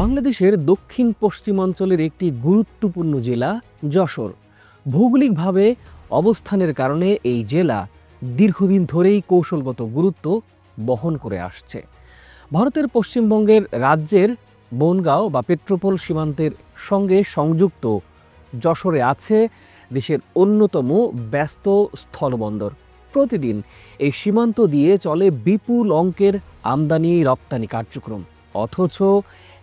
বাংলাদেশের দক্ষিণ পশ্চিমাঞ্চলের একটি গুরুত্বপূর্ণ জেলা যশোর। ভৌগোলিকভাবে অবস্থানের কারণে এই জেলা দীর্ঘদিন ধরেই কৌশলগত গুরুত্ব বহন করে আসছে। ভারতের পশ্চিমবঙ্গের রাজ্যের বনগাঁও বা পেট্রোপোল সীমান্তের সঙ্গে সংযুক্ত যশোরে আছে দেশের অন্যতম ব্যস্ত স্থলবন্দর। প্রতিদিন এই সীমান্ত দিয়ে চলে বিপুল অঙ্কের আমদানি রপ্তানি কার্যক্রম। অথচ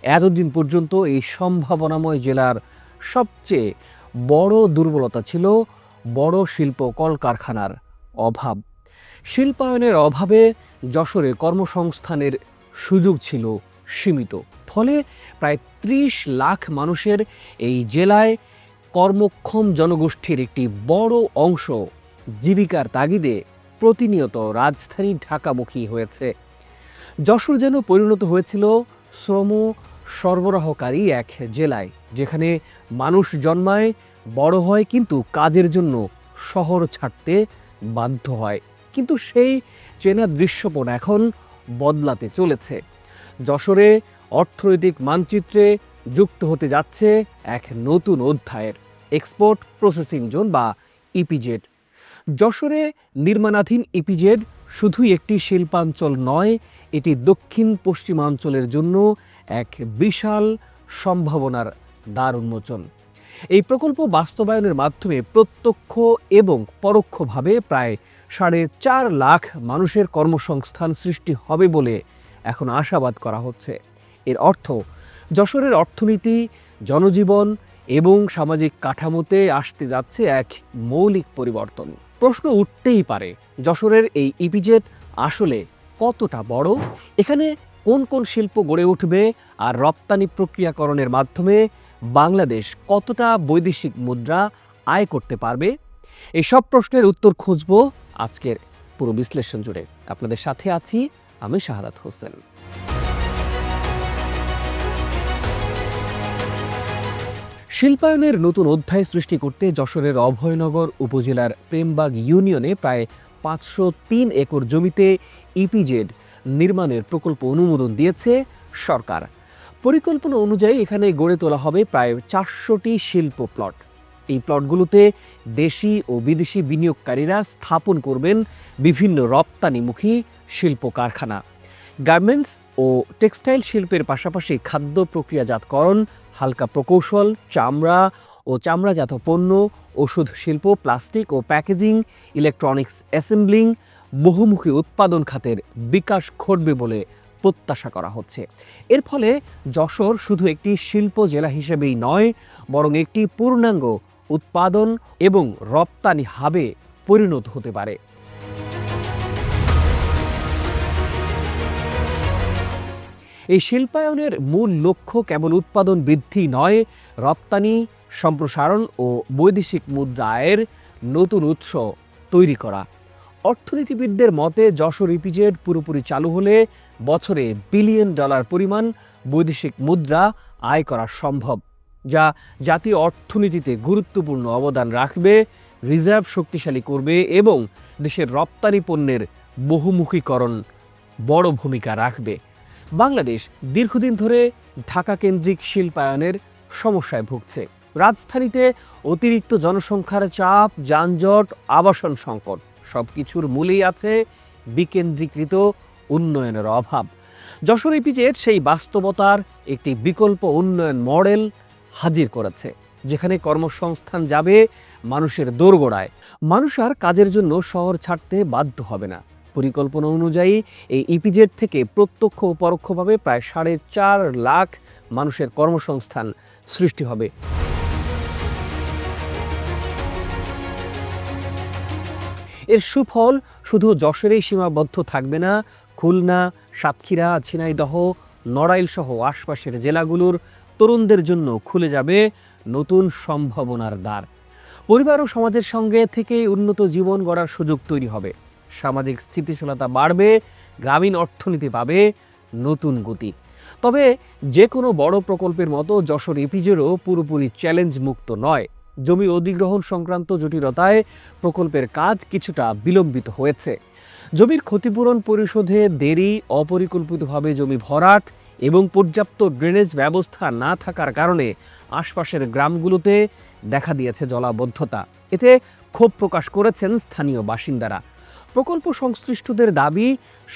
এতদিন পর্যন্ত এই সম্ভাবনাময় জেলার সবচেয়ে বড় দুর্বলতা ছিল বড় শিল্প কলকারখানার অভাব। শিল্পায়নের অভাবে যশোরে কর্মসংস্থানের সুযোগ ছিল সীমিত। ফলে প্রায় ত্রিশ লাখ মানুষের এই জেলায় কর্মক্ষম জনগোষ্ঠীর একটি বড় অংশ জীবিকার তাগিদে প্রতিনিয়ত রাজধানী ঢাকামুখী হয়েছে। যশোর যেন পরিণত হয়েছিল শ্রম সরবরাহকারী এক জেলায়, যেখানে মানুষ জন্মায়, বড় হয় কিন্তু কাজের জন্য শহর ছাড়তে বাধ্য হয়। কিন্তু সেই চেনা দৃশ্যপণ এখন বদলাতে চলেছে। যশোরে অর্থনৈতিক মানচিত্রে যুক্ত হতে যাচ্ছে এক নতুন অধ্যায়ের এক্সপোর্ট প্রসেসিং জোন বা ইপিজেড যশোরে নির্মাণাধীন ইপিজেড শুধুই একটি শিল্পাঞ্চল নয়, এটি দক্ষিণ পশ্চিমাঞ্চলের জন্য এক বিশাল সম্ভাবনার দ্বার উন্মোচন এই প্রকল্প বাস্তবায়নের মাধ্যমে প্রত্যক্ষ এবং পরোক্ষভাবে প্রায় সাড়ে চার লাখ মানুষের কর্মসংস্থান সৃষ্টি হবে বলে এখন আশাবাদ করা হচ্ছে। এর অর্থ, যশোরের অর্থনীতি, জনজীবন এবং সামাজিক কাঠামোতে আসতে যাচ্ছে এক মৌলিক পরিবর্তন। প্রশ্ন উঠতেই পারে, যশোরের এই ইপিজেড আসলে কতটা বড়? এখানে কোন কোন শিল্প গড়ে উঠবে আর রপ্তানি প্রক্রিয়াকরণের মাধ্যমে বাংলাদেশ কতটা বৈদেশিক মুদ্রা আয় করতে পারবে? এই সব প্রশ্নের উত্তর খুঁজব আজকের পুরো বিশ্লেষণ জুড়ে। আপনাদের সাথে আছি আমি শাহাদাত হোসেন। শিল্পায়নের নতুন অধ্যায় সৃষ্টি করতে যশোরের অভয়নগর উপজেলার প্রেমবাগ ইউনিয়নে প্রায় পাঁচশো তিন একর জমিতে ইপিজেড নির্মাণের প্রকল্প অনুমোদন দিয়েছে সরকার। পরিকল্পনা অনুযায়ী এখানে গড়ে তোলা হবে প্রায় চারশোটি শিল্প প্লট। এই প্লটগুলোতে দেশি ও বিদেশি বিনিয়োগকারীরা স্থাপন করবেন বিভিন্ন রপ্তানিমুখী শিল্প কারখানা। গার্মেন্টস ও টেক্সটাইল শিল্পের পাশাপাশি খাদ্য প্রক্রিয়াজাতকরণ, হালকা প্রকৌশল, চামড়া ও চামড়াজাত পণ্য, ওষুধ শিল্প, প্লাস্টিক ও প্যাকেজিং, ইলেকট্রনিক্স অ্যাসেম্বলিং বহুমুখী উৎপাদন খাতের বিকাশ ঘটবে বলে প্রত্যাশা করা হচ্ছে। এর ফলে যশোর শুধু একটি শিল্প জেলা হিসেবেই নয়, বরং একটি পূর্ণাঙ্গ উৎপাদন এবং রপ্তানি হাবে পরিণত হতে পারে। এই শিল্পায়নের মূল লক্ষ্য কেবল উৎপাদন বৃদ্ধি নয়, রপ্তানি, সম্প্রসারণ ও বৈদেশিক মুদ্রা আয়ের নতুন উৎস তৈরি করা। অর্থনীতিবিদদের মতে যশোর ইপিজেড পুরোপুরি চালু হলে বছরে বিলিয়ন ডলার পরিমাণ বৈদেশিক মুদ্রা আয় করা সম্ভব, যা জাতীয় অর্থনীতিতে গুরুত্বপূর্ণ অবদান রাখবে, রিজার্ভ শক্তিশালী করবে এবং দেশের রপ্তানি পণ্যের বহুমুখীকরণ বড় ভূমিকা রাখবে। বাংলাদেশ দীর্ঘদিন ধরে ঢাকা কেন্দ্রিক শিল্পায়নের সমস্যায় ভুগছে। রাজধানীতে অতিরিক্ত জনসংখ্যার চাপ, যানজট, আবাসন সংকট সব কিছুর মূলেই আছে বিকেন্দ্রীকৃত উন্নয়নের অভাব। যশোর ইপিজেড সেই বাস্তবতার একটি বিকল্প উন্নয়ন মডেল হাজির করেছে, যেখানে কর্মসংস্থান যাবে মানুষের দোরগোড়ায়। মানুষ আর কাজের জন্য শহর ছাড়তে বাধ্য হবে না। পরিকল্পনা অনুযায়ী এই ইপিজেড থেকে প্রত্যক্ষ ও পরোক্ষভাবে প্রায় সাড়ে চার লাখ মানুষের কর্মসংস্থান সৃষ্টি হবে। এর সুফল শুধু যশোরেই সীমাবদ্ধ থাকবে না। খুলনা, সাতক্ষীরা, ঝিনাইদহ নড়াইল সহ আশপাশের জেলাগুলোর তরুণদের জন্য খুলে যাবে নতুন সম্ভাবনার দ্বার। পরিবার ও সমাজের সঙ্গে থেকে উন্নত জীবন গড়ার সুযোগ তৈরি হবে। সামাজিক স্থিতিশীলতা বাড়বে, গ্রামীণ অর্থনীতি পাবে নতুন গতি। তবে যে কোনো বড় প্রকল্পের মতো যশোর ইপিজেরও পুরোপুরি চ্যালেঞ্জ মুক্ত নয়। জমি অধিগ্রহণ সংক্রান্ত জটিলতায় প্রকল্পের কাজ কিছুটা বিলম্বিত হয়েছে। জমির ক্ষতিপূরণ পরিশোধে দেরি, অপরিকল্পিতভাবে জমি ভরাট এবং পর্যাপ্ত ড্রেনেজ ব্যবস্থা না থাকার কারণে আশপাশের গ্রামগুলোতে দেখা দিয়েছে জলাবদ্ধতা। এতে ক্ষোভ প্রকাশ করেছেন স্থানীয় বাসিন্দারা। প্রকল্প সংশ্লিষ্টদের দাবি,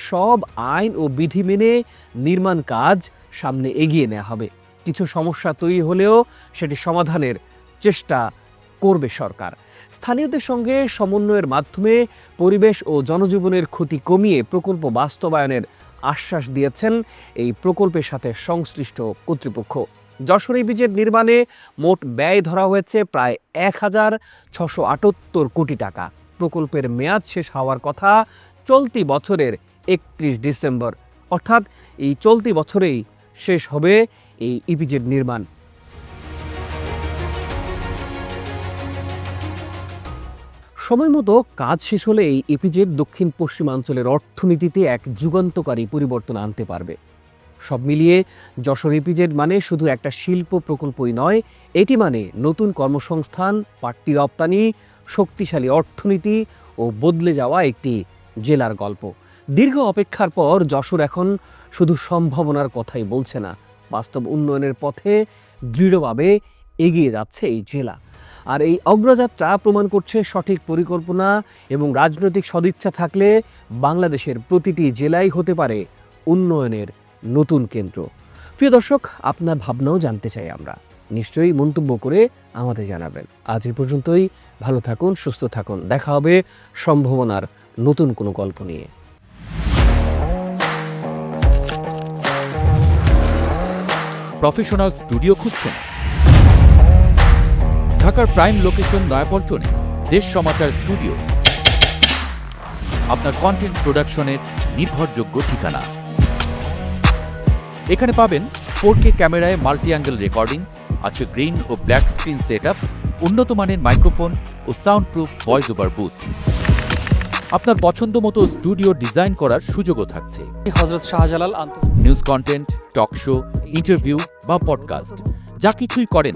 সব আইন ও বিধি মেনে নির্মাণ কাজ সামনে এগিয়ে নেওয়া হবে। কিছু সমস্যা তৈরি হলেও সেটি সমাধানের চেষ্টা করবে সরকার। স্থানীয়দের সঙ্গে সমন্বয়ের মাধ্যমে পরিবেশ ও জনজীবনের ক্ষতি কমিয়ে প্রকল্প বাস্তবায়নের আশ্বাস দিয়েছেন এই প্রকল্পের সাথে সংশ্লিষ্ট কর্তৃপক্ষ। যশোর ব্রিজের নির্মাণে মোট ব্যয় ধরা হয়েছে প্রায় এক হাজার ছশো আটাত্তর কোটি টাকা। প্রকল্পের মেয়াদ শেষ হওয়ার কথা চলতি বছরের একত্রিশ ডিসেম্বর। অর্থাৎ এই চলতি বছরেই শেষ হবে এই ইপিজেড নির্মাণ। সময় মতো কাজ শেষ হলে এই ইপিজেড দক্ষিণ পশ্চিমাঞ্চলের অর্থনীতিতে এক যুগান্তকারী পরিবর্তন আনতে পারবে। সব মিলিয়ে যশোর ইপিজেড মানে শুধু একটা শিল্প প্রকল্পই নয়, এটি মানে নতুন কর্মসংস্থান, পাট্টি রপ্তানি, শক্তিশালী অর্থনীতি ও বদলে যাওয়া একটি জেলার গল্প। দীর্ঘ অপেক্ষার পর যশোর এখন শুধু সম্ভাবনার কথাই বলছে না, বাস্তব উন্নয়নের পথে দৃঢ়ভাবে এগিয়ে যাচ্ছে এই জেলা। আর এই অগ্রযাত্রা প্রমাণ করছে সঠিক পরিকল্পনা এবং রাজনৈতিক সদিচ্ছা থাকলে বাংলাদেশের প্রতিটি জেলাই হতে পারে উন্নয়নের নতুন কেন্দ্র। প্রিয় দর্শক, আপনার ভাবনাও জানতে চাই আমরা। নিশ্চয়ই মন্তব্য করে আমাদের জানাবেন। আজ এ পর্যন্তই। ভালো থাকুন, সুস্থ থাকুন। দেখা হবে সম্ভাবনার নতুন কোনো গল্প নিয়ে। প্রফেশনাল স্টুডিও খুঁজছেন। ঢাকার প্রাইম লোকেশন নয়াপল্টনে দেশ সমাচার স্টুডিও আপনার কন্টেন্ট প্রোডাকশনের নির্ভরযোগ্য ঠিকানা। এখানে পাবেন ফোর কে ক্যামেরায় মাল্টি অ্যাঙ্গেল রেকর্ডিং আছে গ্রিন ও ব্ল্যাক স্ক্রিন সেট উন্নত মানের মাইক্রোফোন ও sound proof voice over booth আপনার পছন্দ মতো স্টুডিও ডিজাইন করার সুযোগও থাকছে। Hazrat Shahjalal news content talk show interview বা পডকাস্ট যা কিছুই করেন